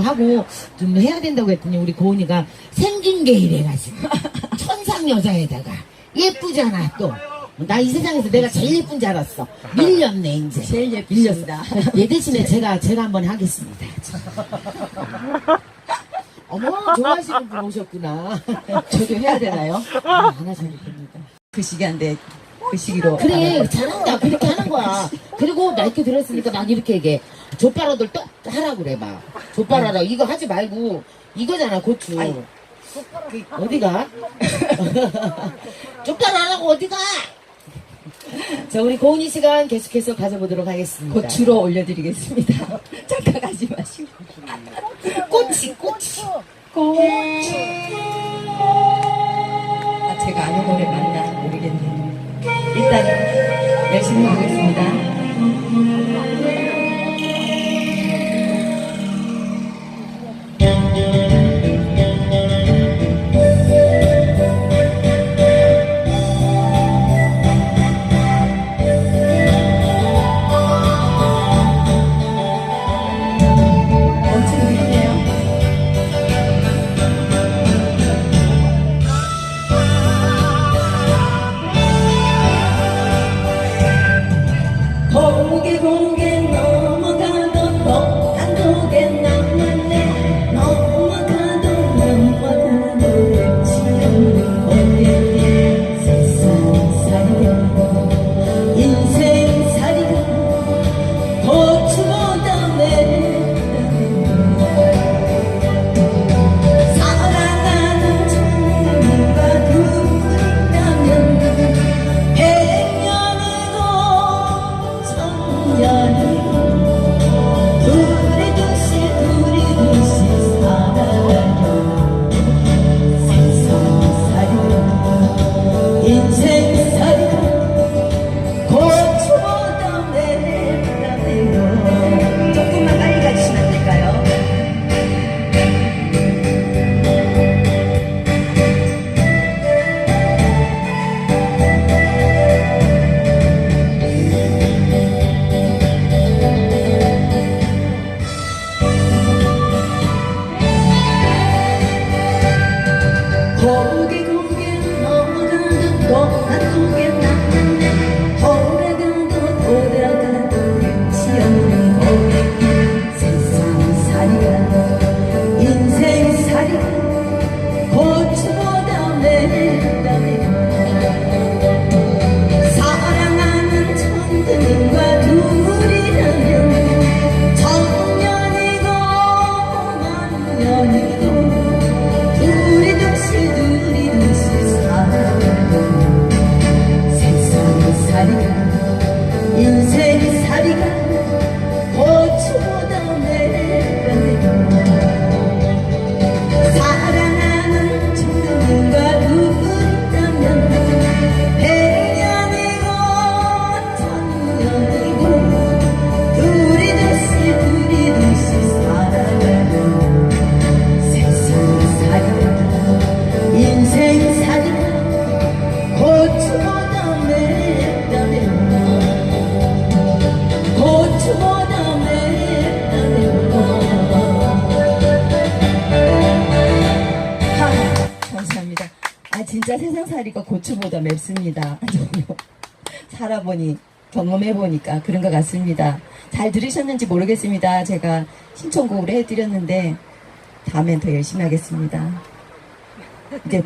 하고 좀 해야 된다고 했더니 우리 고은이가 생긴 게 이래가지고 천상 여자에다가 예쁘잖아 또. 나 이 세상에서 내가 제일 예쁜 줄 알았어. 밀렸네 이제. 제일 예쁘십니다. 얘 대신에 제가 제가 한번 하겠습니다. 어머 좋아하시는 분 오셨구나. 저도 해야 되나요? 아, 안 하셔도 됩니다. 그 시기한데 그 시기로 그래 잘한다 그렇게 하는 거야 그리고 마이크 들었으니까 막 이렇게 얘기해 족발어들 또 하라 그래 막 족발하라 이거 하지 말고 이거잖아 고추. 그, 어디가? 족발하라고 어디가? 자 우리 고은이 시간 계속해서 가져보도록 하겠습니다. 곧 주로 올려드리겠습니다. 잠깐 가지 마시고. 꼬치 꼬치 아, 제가 아는 노래 맞나 모르겠네요. 일단 열심히 하겠습니다. 세상살이가 고추보다 맵습니다. 살아보니 경험해보니까 그런 것 같습니다. 잘 들으셨는지 모르겠습니다. 제가 신청곡을 해드렸는데 다음엔 더 열심히 하겠습니다. 이제